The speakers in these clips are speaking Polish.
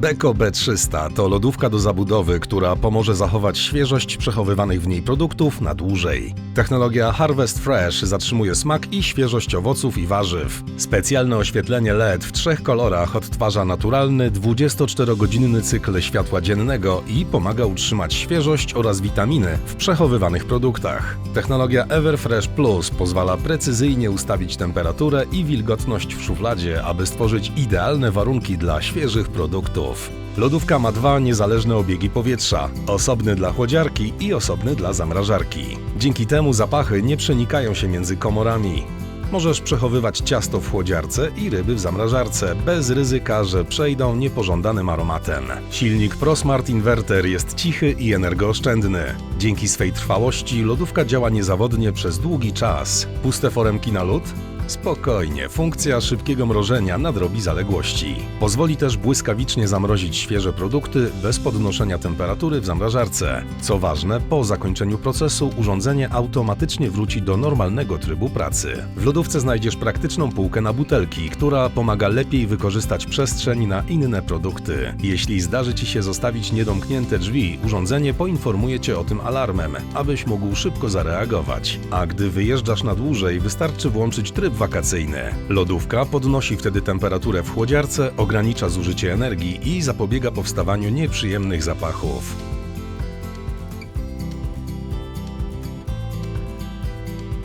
Beko B300 to lodówka do zabudowy, która pomoże zachować świeżość przechowywanych w niej produktów na dłużej. Technologia Harvest Fresh zatrzymuje smak i świeżość owoców i warzyw. Specjalne oświetlenie LED w trzech kolorach odtwarza naturalny 24-godzinny cykl światła dziennego i pomaga utrzymać świeżość oraz witaminy w przechowywanych produktach. Technologia Everfresh Plus pozwala precyzyjnie ustawić temperaturę i wilgotność w szufladzie, aby stworzyć idealne warunki dla świeżych produktów. Lodówka ma dwa niezależne obiegi powietrza, osobny dla chłodziarki i osobny dla zamrażarki. Dzięki temu zapachy nie przenikają się między komorami. Możesz przechowywać ciasto w chłodziarce i ryby w zamrażarce, bez ryzyka, że przejdą niepożądanym aromatem. Silnik ProSmart Inverter jest cichy i energooszczędny. Dzięki swej trwałości lodówka działa niezawodnie przez długi czas. Puste foremki na lód? Spokojnie, funkcja szybkiego mrożenia nadrobi zaległości. Pozwoli też błyskawicznie zamrozić świeże produkty bez podnoszenia temperatury w zamrażarce. Co ważne, po zakończeniu procesu urządzenie automatycznie wróci do normalnego trybu pracy. W lodówce znajdziesz praktyczną półkę na butelki, która pomaga lepiej wykorzystać przestrzeń na inne produkty. Jeśli zdarzy Ci się zostawić niedomknięte drzwi, urządzenie poinformuje Cię o tym alarmem, abyś mógł szybko zareagować. A gdy wyjeżdżasz na dłużej, wystarczy włączyć tryb wakacyjny. Lodówka podnosi wtedy temperaturę w chłodziarce, ogranicza zużycie energii i zapobiega powstawaniu nieprzyjemnych zapachów.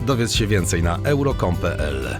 Dowiedz się więcej na euro.com.pl